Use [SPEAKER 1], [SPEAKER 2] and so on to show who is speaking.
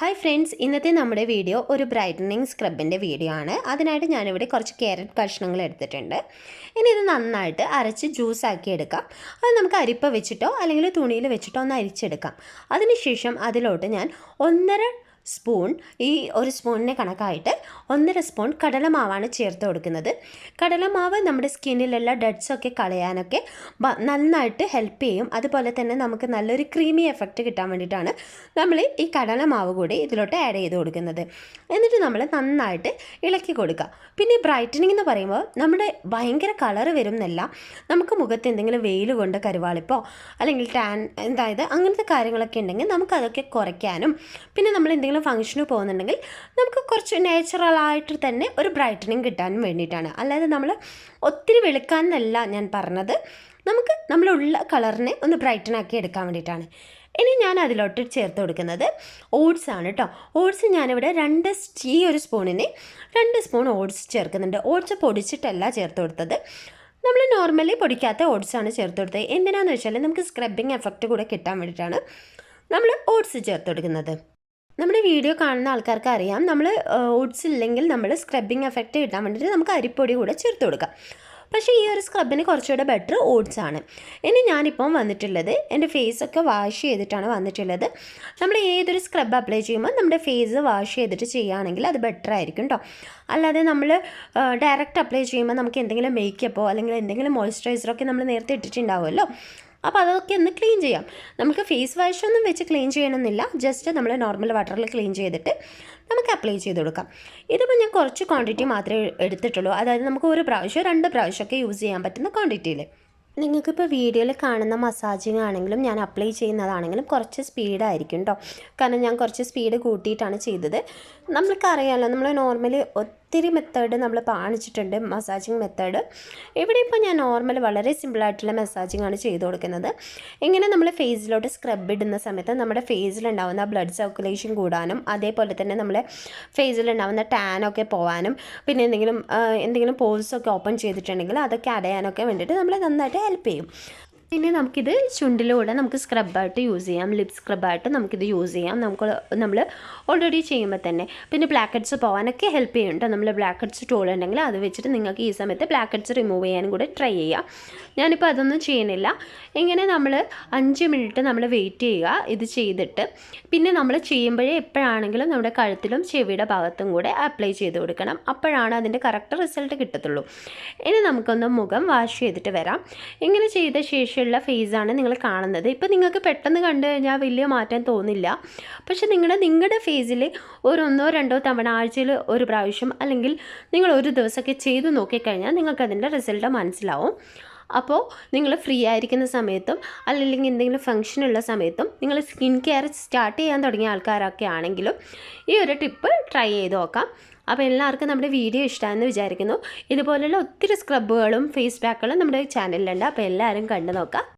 [SPEAKER 1] Hi friends ഇന്നത്തെ നമ്മുടെ video ഒരു ബ്രൈറ്റനിങ് സ്ക്രബിന്റെ വീഡിയോ ആണ്. അതിനായിട്ട് ഞാനിവിടെ കുറച്ച് ക്യാരറ്റ് കഷ്ണങ്ങൾ എടുത്തിട്ടുണ്ട്. ഇനി ഇത് നന്നായിട്ട് അരച്ച് ജ്യൂസാക്കി എടുക്കാം. അത് നമുക്ക് അരിപ്പ വെച്ചിട്ടോ അല്ലെങ്കിൽ തുണിയിൽ വെച്ചിട്ടോ ഒന്ന് അരിച്ചെടുക്കാം. അതിനുശേഷം അതിലോട്ട് ഞാൻ ഒന്നര സ്പൂൺ ഈ ഒരു സ്പൂണിനെ കണക്കായിട്ട് ഒന്നര സ്പൂൺ കടലമാവാണ് ചേർത്ത് കൊടുക്കുന്നത്. കടലമാവ് നമ്മുടെ സ്കിന്നിലുള്ള ഡെഡ്സൊക്കെ കളയാനൊക്കെ നന്നായിട്ട് ഹെൽപ്പ് ചെയ്യും. അതുപോലെ തന്നെ നമുക്ക് നല്ലൊരു ക്രീമി എഫക്റ്റ് കിട്ടാൻ വേണ്ടിയിട്ടാണ് നമ്മൾ ഈ കടലമാവ് കൂടി ഇതിലോട്ട് ആഡ് ചെയ്ത് കൊടുക്കുന്നത്. എന്നിട്ട് നമ്മൾ നന്നായിട്ട് ഇളക്കി കൊടുക്കുക. പിന്നെ ബ്രൈറ്റനിങ് എന്ന് പറയുമ്പോൾ നമ്മുടെ ഭയങ്കര കളർ വരുന്നല്ല. നമുക്ക് മുഖത്ത് എന്തെങ്കിലും വെയിൽ കൊണ്ട് കരുവാളിപ്പോ അല്ലെങ്കിൽ ടാൻ അതായത് അങ്ങനത്തെ കാര്യങ്ങളൊക്കെ ഉണ്ടെങ്കിൽ നമുക്കതൊക്കെ കുറയ്ക്കാനും. പിന്നെ നമ്മൾ എന്തെങ്കിലും ഫംഗ്ഷന് പോകുന്നുണ്ടെങ്കിൽ നമുക്ക് കുറച്ച് നാച്ചുറലായിട്ട് തന്നെ ഒരു ബ്രൈറ്റനിങ് കിട്ടാനും വേണ്ടിയിട്ടാണ്. അല്ലാതെ നമ്മൾ ഒത്തിരി വെളുക്കാനെന്നല്ല ഞാൻ പറഞ്ഞത്. നമുക്ക് നമ്മളുള്ള കളറിനെ ഒന്ന് ബ്രൈറ്റൻ ആക്കി എടുക്കാൻ വേണ്ടിയിട്ടാണ്. ഇനി ഞാൻ അതിലോട്ട് ചേർത്ത് കൊടുക്കുന്നത് ഓട്സ് ആണ് കേട്ടോ ഓട്സ് ഞാനിവിടെ രണ്ട് ഈ ഒരു സ്പൂണിന് രണ്ട് സ്പൂൺ ഓട്സ് ചേർക്കുന്നുണ്ട്. ഓട്സ് പൊടിച്ചിട്ടല്ല ചേർത്ത് കൊടുത്തത്. നമ്മൾ നോർമലി പൊടിക്കാത്ത ആണ് ചേർത്ത് കൊടുത്തത്. എന്തിനാണെന്ന് വെച്ചാൽ നമുക്ക് സ്ക്രബിങ് എഫക്റ്റ് കൂടെ കിട്ടാൻ വേണ്ടിയിട്ടാണ് നമ്മൾ ഓട്സ് ചേർത്ത് കൊടുക്കുന്നത്. നമ്മുടെ വീഡിയോ കാണുന്ന ആൾക്കാർക്ക് അറിയാം. നമ്മൾ ഓട്സ് ഇല്ലെങ്കിൽ നമ്മൾ സ്ക്രബിങ് എഫക്റ്റ് കിട്ടാൻ വേണ്ടിയിട്ട് നമുക്ക് അരിപ്പൊടി കൂടെ ചേർത്ത് കൊടുക്കാം. പക്ഷേ ഈ ഒരു സ്ക്രബിന് കുറച്ചുകൂടെ ബെറ്റർ ഓട്സ് ആണ്. ഇനി ഞാനിപ്പം വന്നിട്ടുള്ളത് എന്റെ ഫേസൊക്കെ വാഷ് ചെയ്തിട്ടാണ് വന്നിട്ടുള്ളത്. നമ്മൾ ഏതൊരു സ്ക്രബ് അപ്ലൈ ചെയ്യുമ്പോൾ നമ്മുടെ ഫേസ് വാഷ് ചെയ്തിട്ട് ചെയ്യുകയാണെങ്കിൽ അത് ബെറ്റർ ആയിരിക്കും കേട്ടോ അല്ലാതെ നമ്മൾ ഡയറക്റ്റ് അപ്ലൈ ചെയ്യുമ്പോൾ നമുക്ക് എന്തെങ്കിലും മേക്കപ്പോ അല്ലെങ്കിൽ എന്തെങ്കിലും മോയ്സ്ചറൈസറൊക്കെ നമ്മൾ നേരത്തെ ഇട്ടിട്ടുണ്ടാവുമല്ലോ. അപ്പോൾ അതൊക്കെ ഒന്ന് ക്ലീൻ ചെയ്യാം. നമുക്ക് ഫേസ് വാഷ് ഒന്നും വെച്ച് ക്ലീൻ ചെയ്യണമെന്നില്ല. ജസ്റ്റ് നമ്മൾ നോർമൽ വാട്ടറിൽ ക്ലീൻ ചെയ്തിട്ട് നമുക്ക് അപ്ലൈ ചെയ്ത് കൊടുക്കാം. ഇതിപ്പോൾ ഞാൻ കുറച്ച് ക്വാണ്ടിറ്റി മാത്രമേ എടുത്തിട്ടുള്ളൂ. അതായത് നമുക്ക് ഒരു പ്രാവശ്യം രണ്ട് പ്രാവശ്യമൊക്കെ യൂസ് ചെയ്യാൻ പറ്റുന്ന ക്വാണ്ടിറ്റിയിൽ. നിങ്ങൾക്കിപ്പോൾ വീഡിയോയിൽ കാണുന്ന മസാജിങ് ആണെങ്കിലും ഞാൻ അപ്ലൈ ചെയ്യുന്നതാണെങ്കിലും കുറച്ച് സ്പീഡായിരിക്കും കേട്ടോ കാരണം ഞാൻ കുറച്ച് സ്പീഡ് കൂട്ടിയിട്ടാണ് ചെയ്തത്. നമ്മൾക്കറിയാമല്ലോ നമ്മൾ നോർമലി ഒത്തിരി മെത്തേഡ് നമ്മൾ കാണിച്ചിട്ടുണ്ട് മസാജിങ് മെത്തേഡ് ഇവിടെ ഇപ്പോൾ ഞാൻ നോർമൽ വളരെ സിമ്പിളായിട്ടുള്ള മസാജിങ് ആണ് ചെയ്ത് കൊടുക്കുന്നത്. ഇങ്ങനെ നമ്മൾ ഫേസിലോട്ട് സ്ക്രബ് ഇടുന്ന സമയത്ത് നമ്മുടെ ഫേസിലുണ്ടാവുന്ന ബ്ലഡ് സർക്കുലേഷൻ കൂടാനും അതേപോലെ തന്നെ നമ്മളെ ഫേസിലുണ്ടാവുന്ന ടാനൊക്കെ പോകാനും പിന്നെ എന്തെങ്കിലും എന്തെങ്കിലും പോൾസൊക്കെ ഓപ്പൺ ചെയ്തിട്ടുണ്ടെങ്കിൽ അതൊക്കെ അടയാനൊക്കെ വേണ്ടിയിട്ട് നമ്മളെ നന്നായിട്ട് ഹെൽപ്പ് ചെയ്യും. പിന്നെ നമുക്കിത് ചുണ്ടിലൂടെ നമുക്ക് സ്ക്രബായിട്ട് യൂസ് ചെയ്യാം. ലിപ് സ്ക്രബായിട്ട് നമുക്കിത് യൂസ് ചെയ്യാം. നമുക്ക് നമ്മൾ ഓൾറെഡി ചെയ്യുമ്പോൾ തന്നെ. പിന്നെ ബ്ലാക്ക് ഹെഡ്സ് പോകാനൊക്കെ ഹെൽപ്പ് ചെയ്യുന്നുണ്ട് നമ്മൾ ബ്ലാക്ക് ഹെഡ്സ് ടൂൾ ഉണ്ടെങ്കിൽ അത് വെച്ചിട്ട് നിങ്ങൾക്ക് ഈ സമയത്ത് ബ്ലാക്ക് ഹെഡ്സ് റിമൂവ് ചെയ്യാനും കൂടെ ട്രൈ ചെയ്യാം. ഞാനിപ്പോൾ അതൊന്നും ചെയ്യുന്നില്ല. ഇങ്ങനെ നമ്മൾ അഞ്ച് മിനിറ്റ് നമ്മൾ വെയിറ്റ് ചെയ്യുക. ഇത് ചെയ്തിട്ട് പിന്നെ നമ്മൾ ചെയ്യുമ്പോഴേ എപ്പോഴാണെങ്കിലും നമ്മുടെ കഴുത്തിലും ചെവിയുടെ ഭാഗത്തും കൂടെ അപ്ലൈ ചെയ്ത് കൊടുക്കണം. അപ്പോഴാണ് അതിന്റെ കറക്റ്റ് റിസൾട്ട് കിട്ടത്തുള്ളൂ. ഇനി നമുക്കൊന്ന് മുഖം വാഷ് ചെയ്തിട്ട് വരാം. ഇങ്ങനെ ചെയ്ത ശേഷമുള്ള ആണ് നിങ്ങൾ കാണുന്നത്. ഇപ്പോൾ നിങ്ങൾക്ക് പെട്ടെന്ന് കണ്ടു കഴിഞ്ഞാൽ വലിയ മാറ്റം തോന്നില്ല. പക്ഷെ നിങ്ങളുടെ നിങ്ങളുടെ ഫേസിൽ ഒരു ഒന്നോ രണ്ടോ തവണ ആഴ്ചയിൽ ഒരു പ്രാവശ്യം അല്ലെങ്കിൽ നിങ്ങൾ ഒരു ദിവസമൊക്കെ ചെയ്ത് നോക്കിക്കഴിഞ്ഞാൽ നിങ്ങൾക്ക് അതിന്റെ റിസൾട്ട് മനസ്സിലാവും. അപ്പോൾ നിങ്ങൾ ഫ്രീ ആയിരിക്കുന്ന സമയത്തും അല്ലെങ്കിൽ എന്തെങ്കിലും ഫങ്ഷൻ ഉള്ള സമയത്തും നിങ്ങൾ സ്കിൻ കെയർ സ്റ്റാർട്ട് ചെയ്യാൻ തുടങ്ങിയ ആൾക്കാരൊക്കെ ആണെങ്കിലും ഈ ഒരു ടിപ്പ് ട്രൈ ചെയ്ത് നോക്കാം. അപ്പോൾ എല്ലാവർക്കും നമ്മുടെ വീഡിയോ ഇഷ്ടമാണെന്ന് വിചാരിക്കുന്നു. ഇതുപോലുള്ള ഒത്തിരി സ്ക്രബുകളും ഫേസ് പാക്കുകളും നമ്മുടെ ചാനലിലുണ്ട് അപ്പോൾ എല്ലാവരും കണ്ടു നോക്കാം